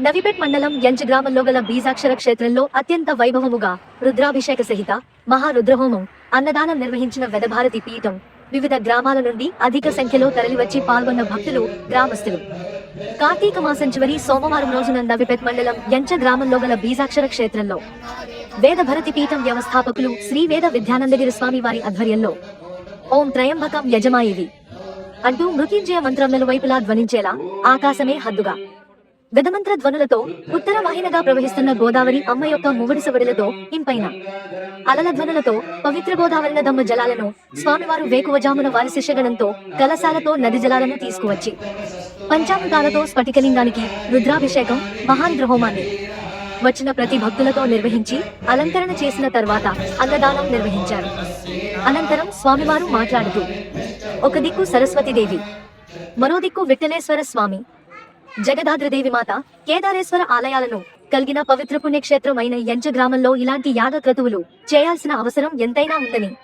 నవిపేట్ మండలం ఎంచ గ్రామంలో గల బీజాక్షర క్షేత్రంలో అత్యంత వైభవముగా రుద్రాభిషేక సహిత మహారుద్రహోమం అన్నదానం నిర్వహించిన వెదభారతి పీఠం వివిధ గ్రామాల నుండి అధిక సంఖ్యలో తరలివచ్చి పాల్గొన్న భక్తులు గ్రామస్తులు. కార్తీక మాసం చివరి సోమవారం రోజున నవిపేట్ మండలం ఎంచ గ్రామంలో గల బీజాక్షర క్షేత్రంలో వేద భరతి పీఠం వ్యవస్థాపకులు శ్రీ వేద విద్యానందగిరి స్వామి వారి ఆధ్వర్యంలో ఓం త్రయంబకం యజమాయివి అంటూ మృత్యుంజయ మంత్రం నలువైపులా ధ్వనించేలా ఆకాశమే హద్దుగా గదమంత్ర ధ్వనులతో ఉత్తర వాహినగా ప్రవహిస్తున్న గోదావరి అమ్మ యొక్క మువ్వడి సవడిలతో ఇంపైన. అలల ధ్వనులతో పవిత్ర గోదావరి నదమ్మ జలాలను స్వామివారు వేకువజామున వారి శిష్యగణంతో కలశాలతో నది జలాలను తీసుకువచ్చి. పంచామృతాలతో స్ఫటికలింగానికి రుద్రాభిషేకం మహారుద్రహోమాన్ని వచ్చిన ప్రతి భక్తులతో నిర్వహించి అలంకరణ చేసిన తర్వాత అన్నదానం నిర్వహించారు. అనంతరం స్వామివారు మాట్లాడుతూ ఒక దిక్కు సరస్వతీదేవి మరో దిక్కు విఠలేశ్వర స్వామి జగదాద్రదేవి మాత కేదారేశ్వర ఆలయాలను కలిగిన పవిత్ర పుణ్యక్షేత్రం అయిన ఎంచ గ్రామంలో ఇలాంటి యాగ క్రతువులు చేయాల్సిన అవసరం ఎంతైనా ఉందని.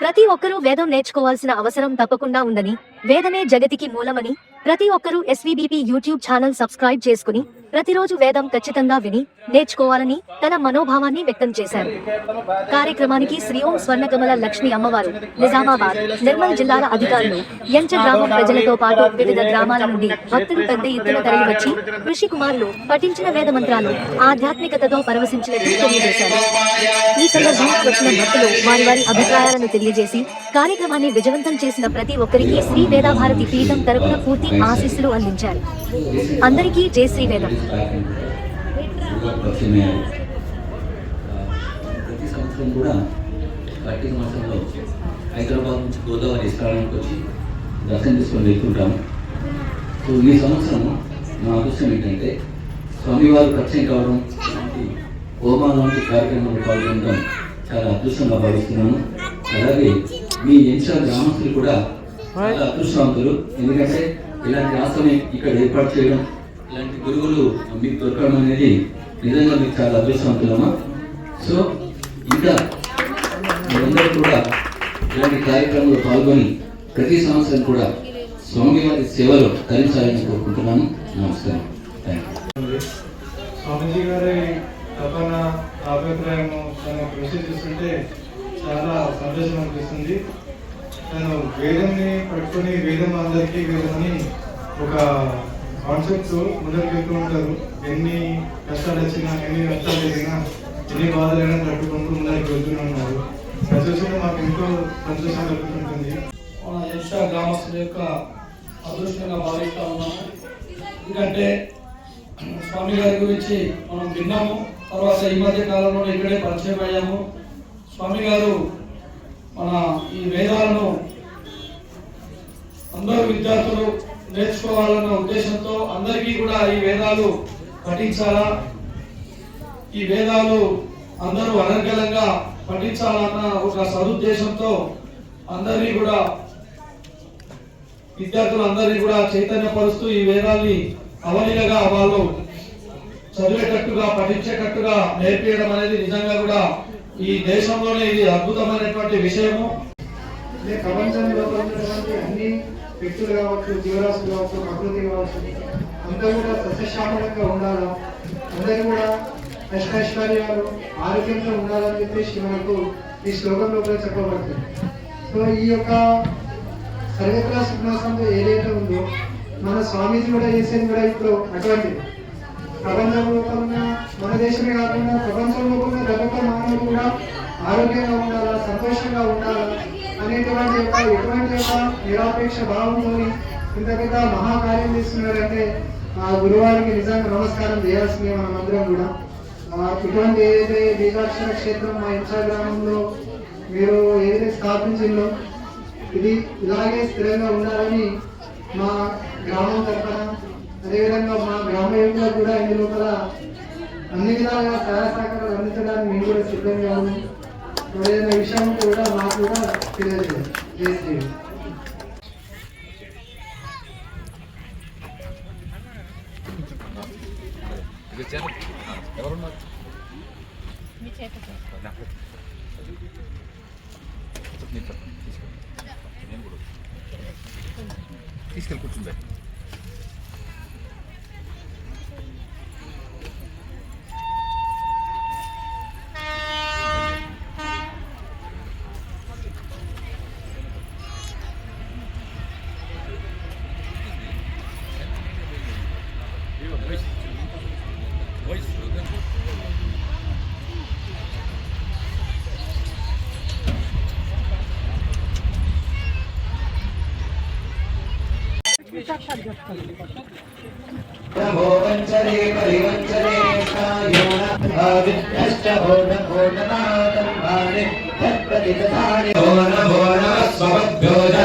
ప్రతి ఒక్కరూ వేదం నేర్చుకోవాల్సిన అవసరం తప్పకుండా ఉందని వేదమే జగతికి మూలమని ప్రతి ఒక్కరూ ఎస్వీబీపీ యూట్యూబ్ ఛానల్ సబ్స్క్రైబ్ చేసుకుని ప్రతిరోజు వేదం ఖచ్చితంగా విని నేర్చుకోవాలని తన మనోభావాన్ని వ్యక్తం చేశారు. కార్యక్రమానికి శ్రీ ఓం స్వర్ణకమల లక్ష్మి అమ్మవారు నిజామాబాద్ నిర్మల్ జిల్లాల అధికారులు ఎంచ గ్రామం ప్రజలతో పాటు వివిధ గ్రామాల నుండి భక్తులు పెద్ద ఎత్తున తరలివచ్చి కృషి కుమారులు పఠించిన వేద మంత్రాలు ఆధ్యాత్మికతతో పరవశించినట్లు తెలియజేశారు. ఈ సందర్భంగా వచ్చిన భక్తులు వారి వారి అభిప్రాయాలను తెలియజేసి కార్యక్రమాన్ని విజయవంతం చేసిన ప్రతి ఒక్కరికి శ్రీ వేదాభారతి పీఠం తరపున పూర్తి ఆశీస్సులు అందించారు. అందరికీ జై శ్రీ కూడా వచ్చినాయి ప్రతి సంవత్సరం కూడా కార్తీక మాసంలో హైదరాబాద్ నుంచి గోదావరి స్నానానికి వచ్చి దర్శనం చేసుకొని వెళ్తుంటాము సో ఈ సంవత్సరం నా అదృష్టం ఏంటంటే స్వామివారు పరిచయం కావడం ఇలాంటి హోమాల వంటి కార్యక్రమంలో పాల్గొనడం చాలా అదృష్టంగా భావిస్తున్నాను అలాగే మీ ఎంచా గ్రామస్తులు కూడా చాలా అదృష్టవంతులు. ఎందుకంటే ఇలాంటి ఆశ్రమం ఇక్కడ ఏర్పాటు చేయడం ఇలాంటి గురువులు మీకు దొరకడం అనేది నిజంగా మీకు చాలా అదృష్టవంతులమ్మా. సో ఇంకా మీరందరూ కూడా ఇలాంటి కార్యక్రమంలో పాల్గొని ప్రతి సంవత్సరం కూడా స్వామివారి సేవలో తరించాలని కోరుకుంటున్నాను నమస్కారం. థ్యాంక్ యూ గారి తపన అభిప్రాయము తను కృషి చూస్తుంటే చాలా సంతోషం అనిపిస్తుంది. తను వేదంని పట్టుకొని వేదం అందరికీ వేదమని ఒక కాన్సెప్ట్ ముందరికి వెళ్తూ ఉంటారు. ఎన్ని కష్టాలు వచ్చినా ఎన్ని కష్టాలు జరిగినా ఎన్ని బాధలైనా తట్టుకుంటూ ముందరికి వెళ్తూనే ఉన్నారు. ప్రజలు మాకు ఎంతో సంతోషం కలుగుతుంటుంది. మన యశా గ్రామస్తుల యొక్క అదృష్టంగా భావిస్తూ ఉన్నాము. ఎందుకంటే స్వామి గారి గురించి మనం విన్నాము. తర్వాత ఈ మధ్య కాలంలో ఇక్కడే పరిచయం అయ్యాము. స్వామి గారు మన ఈ వేదాలను అందరూ విద్యార్థులు నేర్చుకోవాలన్న ఉద్దేశంతో అందరికీ కూడా ఈ వేదాలు పఠించాలా? ఈ వేదాలు అందరూ అనర్గలంగా పఠించాలన్న ఒక సదుద్దేశంతో అందరినీ కూడా విద్యార్థులందరినీ కూడా చైతన్యపరుస్తూ ఈ వేదాల్ని అవలీలగా వాళ్ళు చదివేటట్టుగా పఠించేటట్టుగా నేర్పించడం అనేది నిజంగా కూడా ఈ దేశంలోనే ఇది అద్భుతమైనటువంటి విషయము. ప్రపంచంలో అన్ని వ్యక్తులు కావచ్చు జీవరాశులు కావచ్చు ప్రకృతి కావచ్చు అందరూ కూడా సస్యశ్యామలంగా ఉండాలా? అందరూ కూడా అష్టైశ్వర్యాలు ఆరోగ్యంగా ఉండాలని చెప్పేసి మనకు ఈ శ్లోకంలో కూడా చెప్పబడుతుంది. సో ఈ యొక్క సర్వత్రా సుఖనాసంలో ఏదైతే ఉందో మన స్వామీజీ కూడా చేసేది కూడా ఇప్పుడు? అటువంటిది ప్రపంచంలో ఉన్న మన దేశమే కాకుండా ప్రపంచంలో ఉన్న ప్రతి మానవులు కూడా ఆరోగ్యంగా ఉండాలా సంతోషంగా ఉండాలా? అనేటువంటి యొక్క ఎటువంటి యొక్క నిరాపేక్ష భావంతో ఇంత పెద్ద మహాకార్యం చేస్తున్నారంటే ఆ గురువారికి నిజంగా నమస్కారం చేయాల్సిందే మనం అందరం కూడా. ఇటువంటి ఏదైతే బీజాక్షర క్షేత్రం మా ఇన్స్టాగ్రామ్లో మీరు ఏదైతే స్థాపించిందో ఇది ఇలాగే స్థిరంగా ఉండాలని మా గ్రామం తరఫున అదేవిధంగా మా గ్రామ యువకులకు కూడా ఇందులోపల అన్ని విధాలుగా సహాయ సహకారాలు అందించడానికి మేము కూడా సిద్ధంగా ఉన్నాం. ఏదైనా విషయం కూడా మాకు కూడా శ్రీరామ్. తీసుకెళ్ళి. కూర్చుండే भोवञ्चरे परिवञ्चरे अविद्यश्च भोटभोटनाथम् भारे तत्प्रतिदधारे भो न भो न स्वभ्योज